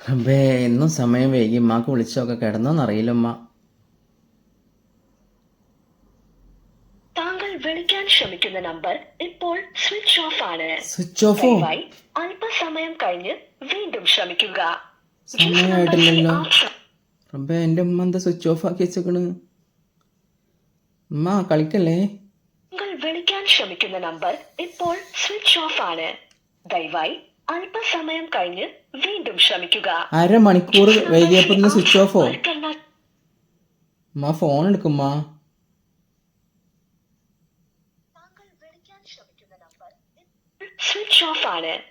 അബേ എന്നും സമയം വൈകി. ഉമ്മാക്ക് വിളിച്ചൊക്കെ കിടന്നോന്നറിയില്ലമ്മ താങ്കൾ വിളിക്കാൻ ശ്രമിക്കുന്ന നമ്പർ ഇപ്പോൾ സ്വിച്ച് ഓഫ് ആണ്. സ്വിച്ച് ഓഫോ? ദയവായി അല്പസമയം കഴിഞ്ഞ് വീണ്ടും ശ്രമിക്കുക. സമയമായിട്ടില്ലല്ലോ. എന്റെ ഉമ്മ എന്താ സ്വിച്ച് ഓഫ് ആക്കി വെച്ചേക്കണ്? ഉമ്മ കളിക്കല്ലേ? നിങ്ങൾ വിളിക്കാൻ ശ്രമിക്കുന്ന നമ്പർ ഇപ്പോൾ സ്വിച്ച് ഓഫ് ആണ്. ദയവായി അല്പസമയം കഴിഞ്ഞ് വീണ്ടും ശ്രമിക്കുക. അരമണിക്കൂർ വൈകിയപ്പോ സ്വിച്ച് ഓഫോ മാ ഫോൺ എടുക്കുമ്മാ. സ്വിച്ച് ഓഫ് ആണ്.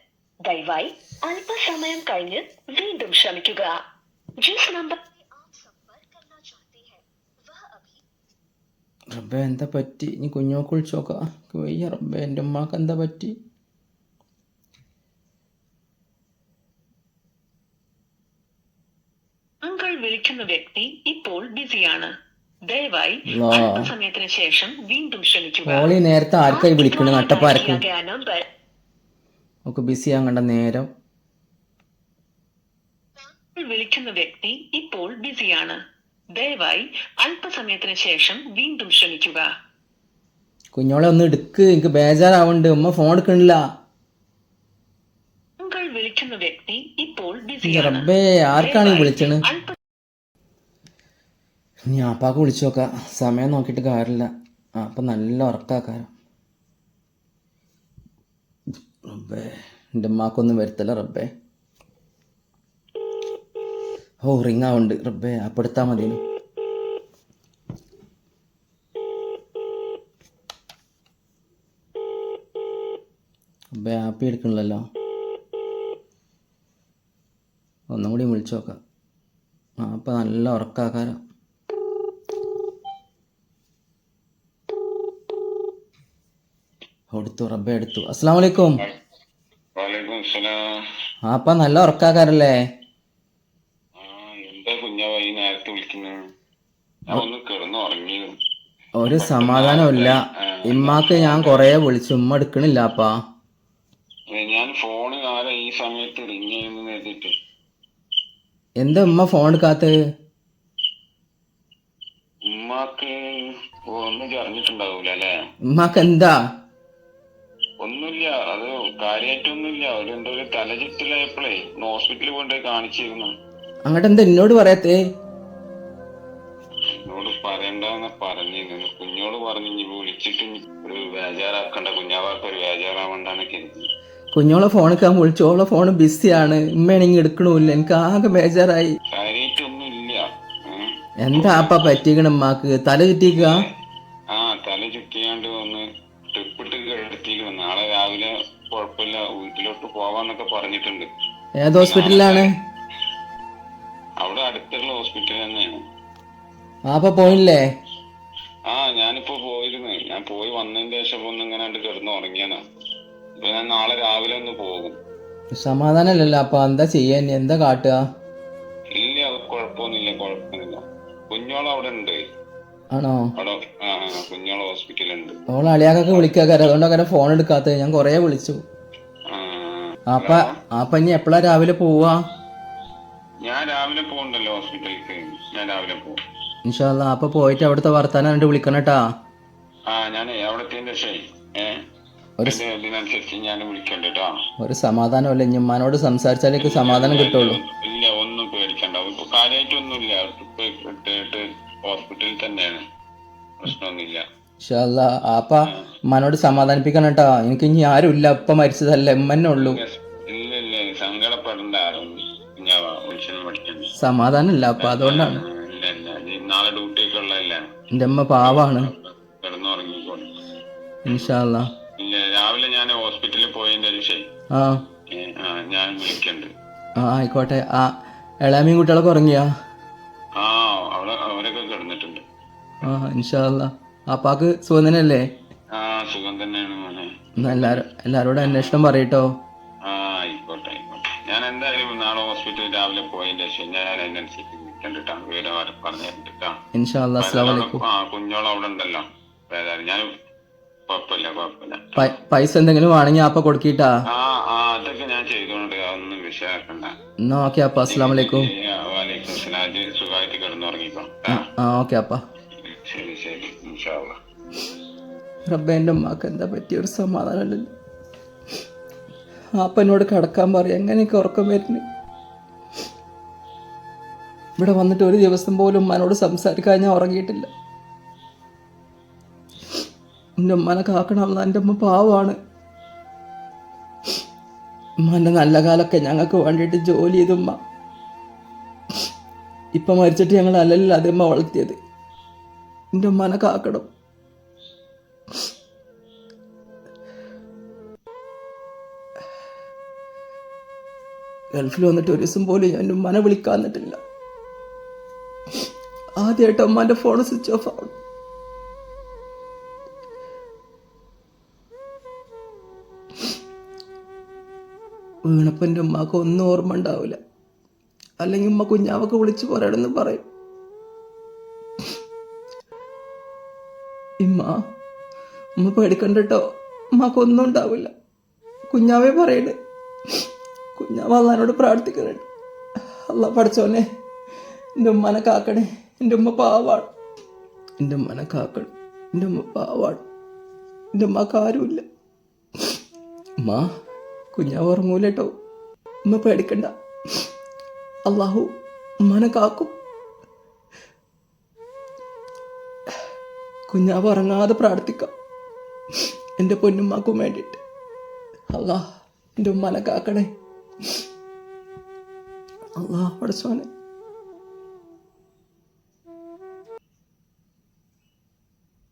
ദയവായി അല്പസമയം കഴിഞ്ഞ് വീണ്ടും ശ്രമിക്കുക. ജിസ് നമ്പർ റബ്ബെ എന്താ പറ്റി? ഇനി കുഞ്ഞോക്ക് വിളിച്ചോക്കാം വയ്യ റബ്ബെ എന്റെ ഉമ്മാക്ക് എന്താ പറ്റി? വിളിക്കുന്ന വ്യക്തി ഇപ്പോൾ ബിസിയാണ്. ദയവായി സമയത്തിന് ശേഷം വീണ്ടും ക്ഷണിക്കുക. നേരത്തെ ആർക്കായി വിളിക്കണ? നട്ടപ്പാർക്ക് ഒക്കെ ബിസി ആകണ്ട നേരം. വിളിക്കുന്ന വ്യക്തി ഇപ്പോൾ ബിസിയാണ്. ദയവായി അല്പസമയത്തിന് ശേഷം വീണ്ടും ശ്രമിക്കുക കുഞ്ഞോളെ ഒന്ന് എടുക്ക്. എനിക്ക് ബേജാറാവുന്നുണ്ട് ഉമ്മ ഫോൺ എടുക്കണില്ല. വിളിക്കുന്ന വ്യക്തി ഇപ്പോൾ ബിസിയാണ്. ആർക്കാണ് വിളിച്ചത് ഇനി ആപ്പാക്ക് വിളിച്ചു നോക്കാം. സമയം നോക്കിയിട്ട് കാര്യമില്ല. അപ്പം നല്ല ഉറക്കാക്കാരം. റബ്ബേ എന്റെ ഉമ്മാക്കൊന്നും വരുത്തല്ല റബ്ബേ. ഓ റിങ് ആവുന്നുണ്ട് റബ്ബേ അപ്പം എടുത്താൽ മതി റബ്ബേ ആപ്പി എടുക്കണില്ലല്ലോ. ഒന്നും കൂടി വിളിച്ചു നോക്കാം. ആ അപ്പം നല്ല ഉറക്കാക്കാരം. എടുത്തു റബ്ബെ എടുത്തു. അസ്സാം വലൈക്കും അപ്പ നല്ല ഉറക്കാക്കാരല്ലേ? ഒരു സമാധാനമില്ല ഇമ്മാക്ക് ഞാൻ കൊറേ വിളിച്ചു. ഉമ്മ എടുക്കണില്ല അപ്പാ ഞാൻ ഫോൺ ആരാ ഈ സമയത്ത് റിങ് ചെയ്യുന്നു കരുതിട്ട് എന്താ ഉമ്മ ഫോൺ എടുക്കാത്ത ഉമ്മാക്ക് ഒന്നും അറിഞ്ഞിട്ടുണ്ടാവൂല അല്ലേ? ഉമ്മാക്ക് എന്താ? ഒന്നുമില്ല. അത് കാര്യമായിട്ടൊന്നുമില്ല ഒരു എന്തോ ഒരു തലചുറ്റലായപ്പോഴേ ഹോസ്പിറ്റലിൽ കൊണ്ടുപോയി കാണിച്ചിരുന്നു. അങ്ങോട്ട് എന്താ എന്നോട് പറയത്തേ? എന്നോട് പറയണ്ടെന്ന് പറഞ്ഞിരുന്നു കുഞ്ഞോട് പറഞ്ഞു ഇനി വിളിച്ചിട്ട് ഒരു ബേജാറാക്കണ്ട. കുഞ്ഞാവാർക്ക് ഒരു കരുതി. കുഞ്ഞോളെ ഫോൺ എടുക്കാൻ വിളിച്ചു. ഓളെ ഫോൺ ബിസിയാണ് ഉമ്മയാണെങ്കിൽ എടുക്കണമില്ല എനിക്ക് ആകെ ബേജാറായി. കാര്യമായിട്ടൊന്നുമില്ല എന്താ അപ്പ പറ്റിക്കണ മാക്ക് തല ചുറ്റിക്കുക വീട്ടിലോട്ട് പോവാന്നൊക്കെ പറഞ്ഞിട്ടുണ്ട്. ഏത് ഹോസ്പിറ്റലിലാണ്? അവിടെ അടുത്തുള്ള ഹോസ്പിറ്റൽ തന്നെയാണ്. ആ അപ്പ പോയില്ലേ? ആ ഞാനിപ്പോ പോയിരുന്നു. ഞാൻ പോയി വന്നതിന് ശേഷം ഒന്ന് ഇങ്ങനെ കിടന്നു ഉറങ്ങിയാണ് ഇപ്പൊ ഞാൻ നാളെ രാവിലെ ഒന്ന് പോകും. സമാധാനമല്ലല്ലോ അപ്പൊ. എന്താ ചെയ്യാൻ ഇനി? എന്താ കാട്ടുക? ഇല്ല അത് കുഴപ്പമൊന്നുമില്ല കുഴപ്പമൊന്നുമില്ല. കുഞ്ഞോളം അവിടെ ഉണ്ട്. ആണോ? അവിടെ ആ കുഞ്ഞോൾ ഹോസ്പിറ്റലുണ്ട് ഓളെ അളിയാക്കൊക്കെ വിളിക്കാക്കാരം അതുകൊണ്ട് അങ്ങനെ ഫോൺ എടുക്കാത്തത്. ഞാൻ കൊറേ വിളിച്ചു. അപ്പ അപ്പ ഇനി എപ്പോഴാ രാവിലെ പോവാ? ഞാൻ രാവിലെ പോകണ്ടല്ലോ ഹോസ്പിറ്റലിലേക്ക് ഞാൻ രാവിലെ പോകും ഇൻഷാല്ല അപ്പൊ പോയിട്ട് അവിടുത്തെ വർത്താനം കണ്ട് വിളിക്കണം കേട്ടാ ആ ഞാൻ ഒരു സമാധാനം ഇതിനനുസരിച്ച് ഞാൻ വിളിക്കണ്ട കേട്ടോ ഒരു സമാധാനമല്ല? ഇനി ഉമ്മാനോട് സംസാരിച്ചാലേക്ക് സമാധാനം കിട്ടുള്ളൂ. ഇല്ല ഒന്നും പേടിക്കണ്ട. ഇപ്പൊ കാര്യമായിട്ടൊന്നുമില്ല ഇപ്പൊ ഇട്ടിട്ട് ഹോസ്പിറ്റലിൽ തന്നെയാണ്. പ്രശ്നമൊന്നുമില്ല. ഇൻഷാല്ല അപ്പ ഉമ്മാനോട് സമാധാനിപ്പിക്കണം കേട്ടോ. എനിക്ക് ഇനി ആരും ഇല്ല. അപ്പ മരിച്ചതല്ല എമ്മന്നെ ഉള്ളൂ സമാധാനം ഇല്ല അപ്പൊ അതുകൊണ്ടാണ് എന്റെ അമ്മ പാവാണ്. ഇൻഷാല്ല രാവിലെ ഞാൻ ഹോസ്പിറ്റലിൽ പോയതിന്റെ ആ. ഞാൻ വിളിക്കണ്ട്. ആ ആയിക്കോട്ടെ. ആ എളാമീൻ കുട്ടികളൊക്കെ ഉറങ്ങിയാ? ആ അവരൊക്കെ കിടന്നിട്ടുണ്ട്. ആ ഇൻഷാല്ല അപ്പാക്ക് സുഖനല്ലേ ആ സുഖം തന്നെയാണ് മോനെ. എന്നാ എല്ലാരും എല്ലാരോടും അന്വേഷണം പറയട്ടോ. ആ ആയിക്കോട്ടെ ആയിക്കോട്ടെ. ഞാൻ എന്തായാലും നാളെ ഹോസ്പിറ്റലിൽ രാവിലെ പോയതിന്റെ ശേഷം ഞാൻ അതിനനുസരിച്ച് ഇൻഷാല്ല അസ്സലാമു അലൈക്കും ആ കുഞ്ഞോളം അവിടെ ഉണ്ടല്ലോ. ഏതായാലും ഞാൻ കുഴപ്പമില്ല കുഴപ്പമില്ല. പ- പൈസ എന്തെങ്കിലും വേണമെങ്കിൽ അപ്പ കൊടുക്കിട്ടാ? ആ ആ അതൊക്കെ ഞാൻ ചെയ്തോണ്ട് അതൊന്നും വിഷയാക്കണ്ട എന്നാ ഓക്കെ അപ്പ. അസ്സാം വലൈക്കും വാലേക്കും സ്ലാജ് സുഖമായിട്ട് കിടന്നുറങ്ങിക്കോ. ആ ഓക്കെ അപ്പ. റബ്ബ എന്റെ ഉമ്മാക്ക് എന്താ പറ്റിയ ഒരു സമാധാനമല്ലല്ലോ. ആപ്പനോട് കിടക്കാൻ പറയും എങ്ങനെയൊക്കെ ഉറക്കം വരുന്നു? ഇവിടെ വന്നിട്ട് ഒരു ദിവസം പോലും ഉമ്മാനോട് സംസാരിക്കാൻ ഞാൻ ഉറങ്ങിയിട്ടില്ല. എന്റെ ഉമ്മാനെ കാക്കണമെന്ന് എന്റെ ഉമ്മ പാവമാണ്. ഉമ്മാന്റെ നല്ല കാലമൊക്കെ ഞങ്ങൾക്ക് വേണ്ടിയിട്ട് ജോലി ചെയ്തു ഉമ്മ. ഇപ്പം മരിച്ചിട്ട് ഞങ്ങൾ അല്ലല്ലോ അതേ ഉമ്മ വളർത്തിയത്. എന്റെ ഉമ്മാനെ കാക്കണം. ഗൾഫിൽ വന്നിട്ട് ഒരു ദിവസം പോലും ഞാൻ ഉമ്മാനെ വിളിക്കാൻ വന്നിട്ടില്ല. ആദ്യമായിട്ട് ഉമ്മാന്റെ ഫോൺ സ്വിച്ച് ഓഫ് ആവും വീണപ്പന്റെ ഉമ്മാക്ക് ഒന്നും ഓർമ്മ ഉണ്ടാവില്ല അല്ലെങ്കിൽ ഉമ്മ കുഞ്ഞാവൊക്കെ വിളിച്ചു പോരാടെന്ന് പറയും. ഇമ്മ ഉമ്മ പേടിക്കണ്ട കേട്ടോ അമ്മക്കൊന്നും ഉണ്ടാവില്ല. കുഞ്ഞാവേ പറയണേ. കുഞ്ഞാവ അള്ളഹാനോട് പ്രാർത്ഥിക്കുന്നുണ്ട് അല്ല പഠിച്ചോനെ എന്റെ ഉമ്മനെ കാക്കണേ. എന്റെ ഉമ്മ പാവാണ്. എന്റെ ഉമ്മനെ കാക്കണം. എന്റെ ഉമ്മ പാവാണ്. എന്റെ ഉമ്മക്ക് ആരുമില്ല. ഉമ്മ കുഞ്ഞാവ് ഉറങ്ങൂല കേട്ടോ ഉമ്മ പേടിക്കണ്ട. അള്ളാഹു ഉമ്മനെ കാക്കും. കുഞ്ഞാവ് ഉറങ്ങാതെ പ്രാർത്ഥിക്കാം. എന്റെ പൊന്നുമ്മാക്കും വേണ്ടിയിട്ട് അള്ളാ എന്റെ ഉമ്മനെ കാക്കണേ. അള്ളാഹ് പഠിച്ചോനെ